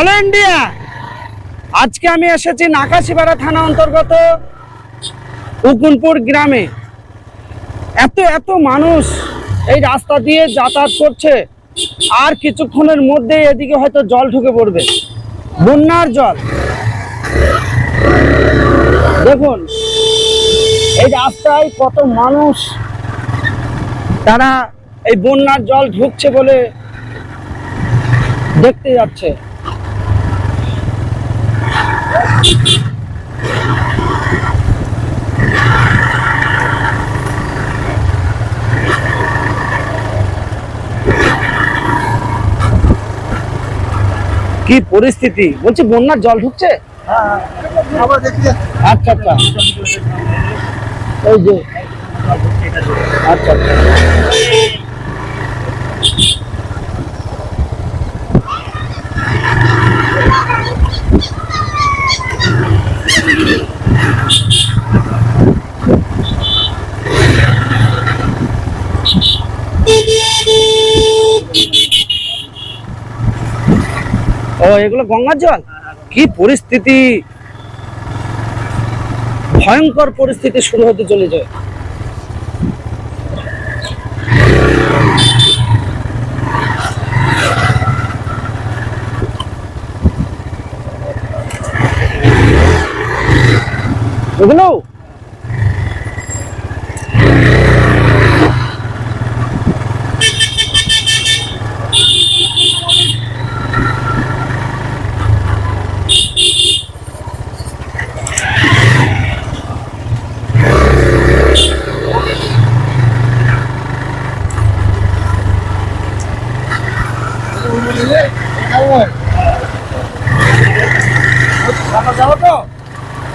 Hello India আজকে আমি এসেছি নাকাশিপাড়া থানা অন্তর্গত উকুনপুর গ্রামে। এত এত মানুষ এই রাস্তা দিয়ে যাতায়াত করছে। আর কিছুক্ষণের মধ্যে এদিকে হয়তো জল ঢুকে পড়বে। বন্যার জল। দেখুন, এই রাস্তায় কত মানুষ। তারা এই বন্যার জল ঢুকছে বলে দেখতে যাচ্ছে। কি পরিস্থিতি? বলছি বন্যার জল ঢুকছে? আচ্ছা আচ্ছা। ওই যে আচ্ছা আচ্ছা। ও এগুলো গঙ্গার জল? কি পরিস্থিতি? ভয়ঙ্কর পরিস্থিতি শুরু হতে চলেছে। এগুলো সাঁতার যাব তো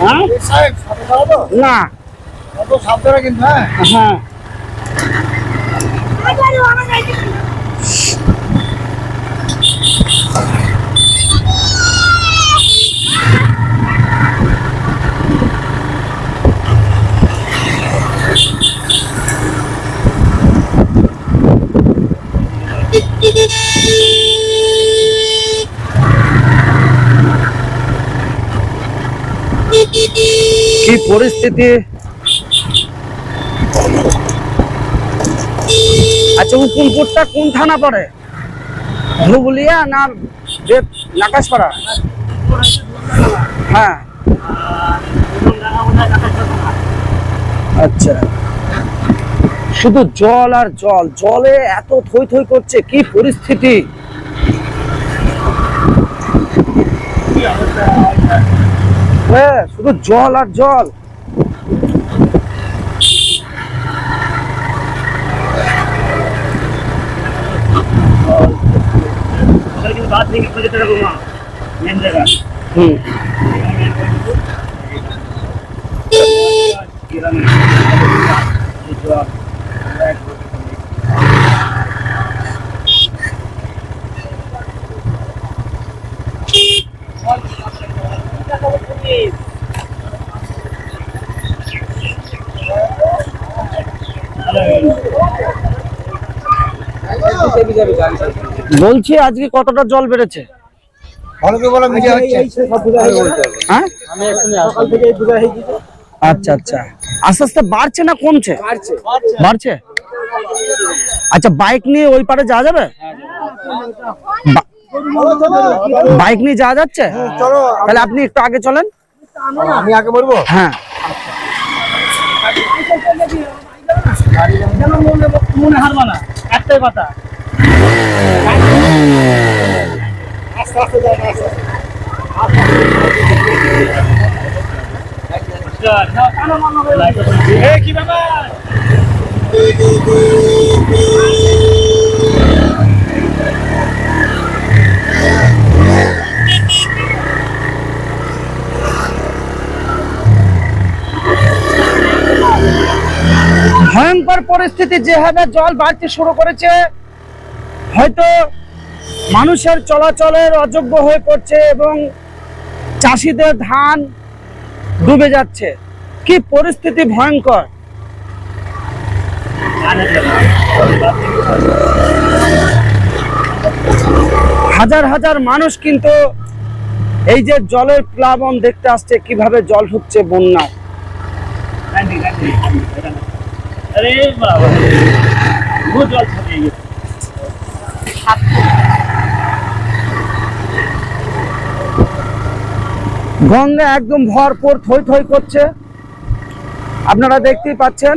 হ্যাঁ সাহেব সাঁতার যাব তো না কিন্তু হ্যাঁ হ্যাঁ কি পরিস্থিতি আচ্ছা উকুলপুরটা কোন থানা পড়ে? ধুবুলিয়া না নাকাশপাড়া? হ্যাঁ। আচ্ছা। শুধু জল আর জল, জলে এত থই থই করছে, কি পরিস্থিতি? হ্যাঁ শুধু জল আর জল। হুম। বলছি আজকে কতটা জল বেড়েছে? ভালো করে বলো মিডিয়া হচ্ছে। হ্যাঁ আচ্ছা আচ্ছা। আস্তে আস্তে বাড়ছে না কমছে? বাড়ছে। আচ্ছা বাইক নিয়ে ওই পারে যাওয়া যাবে? বাইক নিয়ে যাওয়া যাচ্ছে? চলো। তাহলে আপনি একটু আগে চলেন। আমি আগে বলব? হ্যাঁ। মনে হারবা না একটাই কথা আস্তে আস্তে যাও না, আস্তে আস্তে। ভয়ঙ্কর পরিস্থিতি যেভাবে জল বাড়তে শুরু করেছে, হয়তো মানুষের চলাচলের অযোগ্য হয়ে পড়ছে এবং চাষিদের ধান ডুবে যাচ্ছে। কি পরিস্থিতি ভয়ঙ্কর। হাজার হাজার মানুষ কিন্তু এই যে জলের প্লাবন দেখতে আসছে, কীভাবে জল হচ্ছে ঢুকছে আরে বাবা। গঙ্গা একদম ভরপুর থই থই করছে। আপনারা দেখতেই পাচ্ছেন।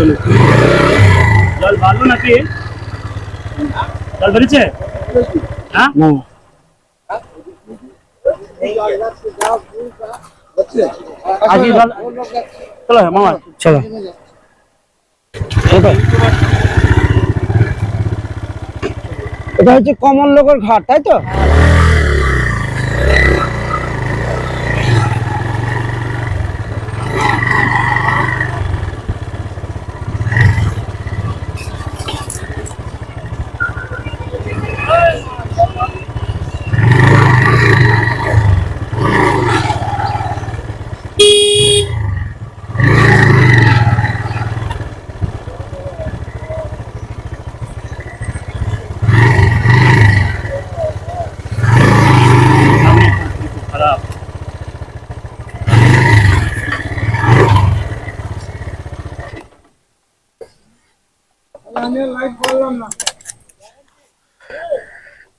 জল জল ভালো নাকি? জল বেরিয়েছে? হ্যাঁ? না। চলো মামা। চলো। এটা হচ্ছে কমলনগর ঘাট তাই তো?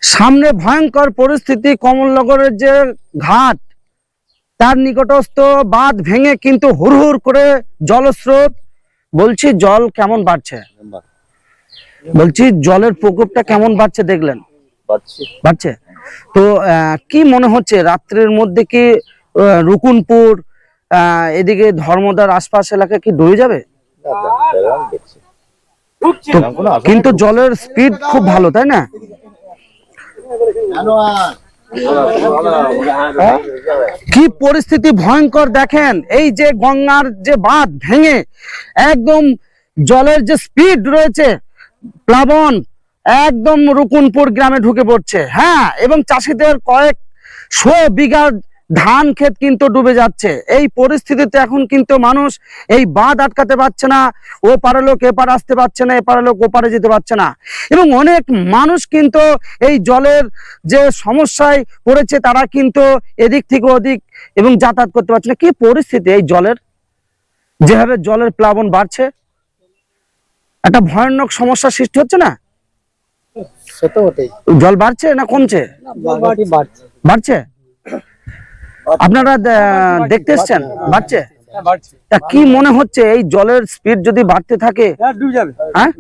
সামনে ভয়ঙ্কর পরিস্থিতি কমলনগরের যে ঘাট তার নিকটস্থ বাঁধ ভেঙে কিন্তু হুড়হুড় করে জলস্রোত। বলছি জল কেমন বাড়ছে? বলছি জলের প্রকোপটা কেমন বাড়ছে দেখলেন? বাড়ছে। তো আহ, কি মনে হচ্ছে রাত্রের মধ্যে কি রুকুনপুর আহ, এদিকে ধর্মদার আশপাশ এলাকা কি ডুবে যাবে? কিন্তু জলের স্পিড খুব ভালো, তাই না? কি পরিস্থিতি ভয়ঙ্কর দেখেন, এই যে গঙ্গার যে বাঁধ ভেঙে একদম জলের যে স্পিড রয়েছে, প্লাবন একদম রুকুনপুর গ্রামে ঢুকে পড়ছে। হ্যাঁ এবং চাষিদের কয়েক শো বিঘা ধান ক্ষেত কিন্তু ডুবে যাচ্ছে। এই পরিস্থিতিতে এখন কিন্তু মানুষ এই বাঁধ আটকাতে পারছে না ও পারে লোক এপার আসতে পারছে না এপারে লোক ওপারে যেতে পারছে না। এবং অনেক মানুষ কিন্তু এই জলের যে সমস্যায় পড়েছে তারা কিন্তু এদিক থেকে ওদিক এবং যাতায়াত করতে পারছে না। কি পরিস্থিতি এই জলের? যেভাবে জলের প্লাবন বাড়ছে একটা ভয়ানক সমস্যার সৃষ্টি হচ্ছে না? সে তো জল বাড়ছে না কমছে? বাড়ছে। বাড়ছে? আপনারা দেখতে এসছেন? বাড়ছে? বাড়ছে। তা কি মনে হচ্ছে এই জলের স্পিড যদি বাড়তে থাকে? হ্যাঁ ডুবে যাবে। হ্যাঁ?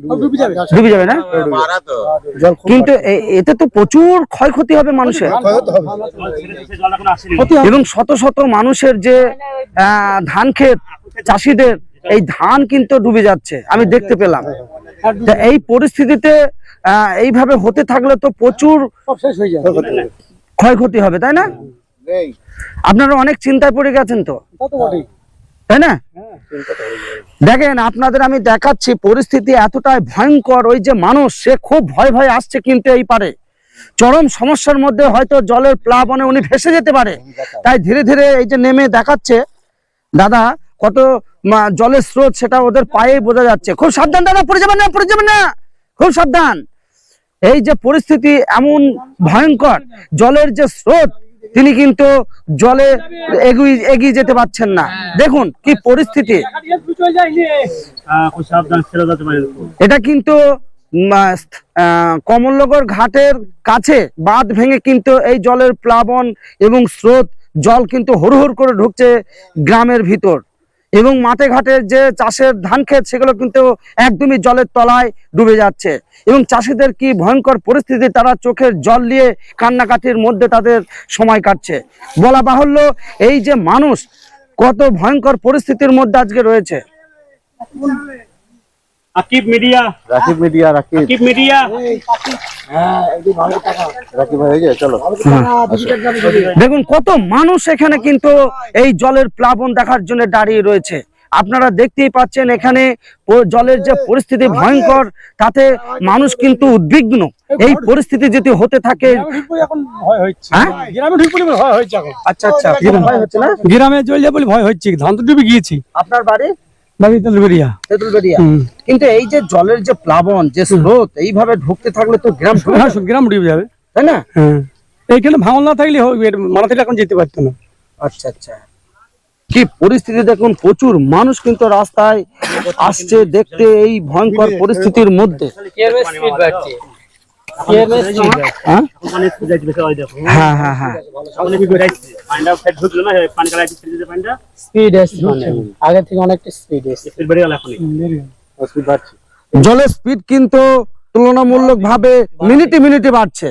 ডুবে যাবে। না? কিন্তু এতে তো প্রচুর ক্ষয়ক্ষতি হবে মানুষের। এবং শত শত মানুষের যে আহ, ধান ক্ষেত চাষিদের এই ধান কিন্তু ডুবে যাচ্ছে। আমি দেখতে পেলাম। হ্যাঁ, তা এই পরিস্থিতিতে আহ, এইভাবে হতে থাকলে তো প্রচুর সব শেষ হয়ে যাবে ক্ষয়ক্ষতি হবে তাই না? আপনারা অনেক চিন্তায় পড়ে গেছেন তো। তাই না? হ্যাঁ দেখেন আপনাদের আমি দেখাচ্ছি পরিস্থিতি এতটাই ভয়ঙ্কর ওই যে মানুষ সে খুব ভয় ভয় আসছে কিন্তু এই পারে। চরম সমস্যার মধ্যে হয়তো জলের প্লাবনে উনি ভেসে যেতে পারে। তাই ধীরে ধীরে এই যে নেমে দেখাচ্ছে দাদা কত জলের স্রোত সেটা ওদের পায়ে বোঝা যাচ্ছে। খুব সাবধান দাদা পড়ে যাবেন না পড়ে যাবেন না। খুব সাবধান। এই যে পরিস্থিতি এমন ভয়ঙ্কর জলের যে স্রোত তিনি কিন্তু জলে এগিয়ে যেতে পারছেন না। দেখুন কি পরিস্থিতি। হ্যাঁ এটা কিন্তু আহ, কমলনগর ঘাটের কাছে বাঁধ ভেঙে কিন্তু এই জলের প্লাবন এবং স্রোত জল কিন্তু হুড়হুড় করে ঢুকছে গ্রামের ভিতর। এবং মাঠে ঘাটে যে চাষের ধান ক্ষেত, সেগুলো কিন্তু একদমই জলের তলায় ডুবে যাচ্ছে। এবং চাষিদের কি ভয়ঙ্কর পরিস্থিতি, তারা চোখের জল নিয়ে কান্নাকাটির মধ্যে তাদের সময় কাটছে। বলা বাহুল্য, এই যে মানুষ কত ভয়ঙ্কর পরিস্থিতির মধ্যে আজকে রয়েছে। Akib media. Rakib media Rakib. Akib media. Rakib ভাই হয়ে যায় চলো। দেখুন কত মানুষ এখানে কিন্তু এই জলের প্লাবন দেখার জন্য দাঁড়িয়ে রয়েছে। আপনারা দেখতেই পাচ্ছেন এখানে জলের যে পরিস্থিতি ভয়ঙ্কর তাতে মানুষ কিন্তু উদ্বিগ্ন। এই পরিস্থিতি যদি হতে থাকে এখন ভয় হচ্ছে হ্যাঁ? গ্রামে ঢুক বলে ভয় হচ্ছে এখন। আচ্ছা আচ্ছা। ভয় হচ্ছে না? গ্রামে যাবে বলে ভয় হচ্ছে। ধান তো ডুবে গিয়েছি। আপনার বাড়ি? বাড়ি কিন্তু এই যে জলের যে প্লাবন যে স্রোত এইভাবে ঢুকতে থাকলে তো গ্রাম ডুবে হ্যাঁ যাবে, গ্রাম ডুবে যাবে। তাই না? হ্যাঁ। এইখানে ভাঙন না থাকলে মাথা এখন যেতে পারতো না। আচ্ছা আচ্ছা। কি পরিস্থিতি দেখুন প্রচুর মানুষ কিন্তু রাস্তায় আসছে দেখতে এই ভয়ঙ্কর পরিস্থিতির মধ্যে। আগে থেকে অনেকটা স্পিড জলের স্পিড কিন্তু তুলনামূলক ভাবে মিনিটে মিনিটে বাড়ছে।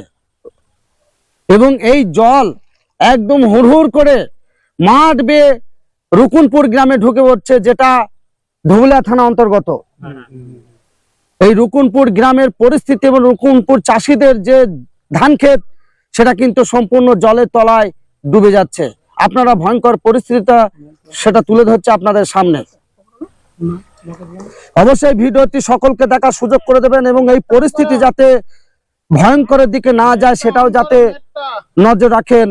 এবং এই জল একদম হুড়হুড় করে মাঠ বেয়ে রুকুনপুর গ্রামে ঢুকে পড়ছে, যেটা ধুবলা থানা অন্তর্গত। এই রুকুনপুর গ্রামের পরিস্থিতি এবং রুকুনপুর চাষিদের যে ধান ক্ষেত, সেটা কিন্তু সম্পূর্ণ জলের তলায় ডুবে যাচ্ছে। আপনারা ভয়ঙ্কর পরিস্থিতিটা সেটা তুলে ধরছে আপনাদের সামনে। অবশ্যই ভিডিওটি সকলকে দেখার সুযোগ করে দেবেন এবং এই পরিস্থিতি যাতে ভয়ঙ্করের দিকে না যায়, সেটাও যাতে নজর রাখেন।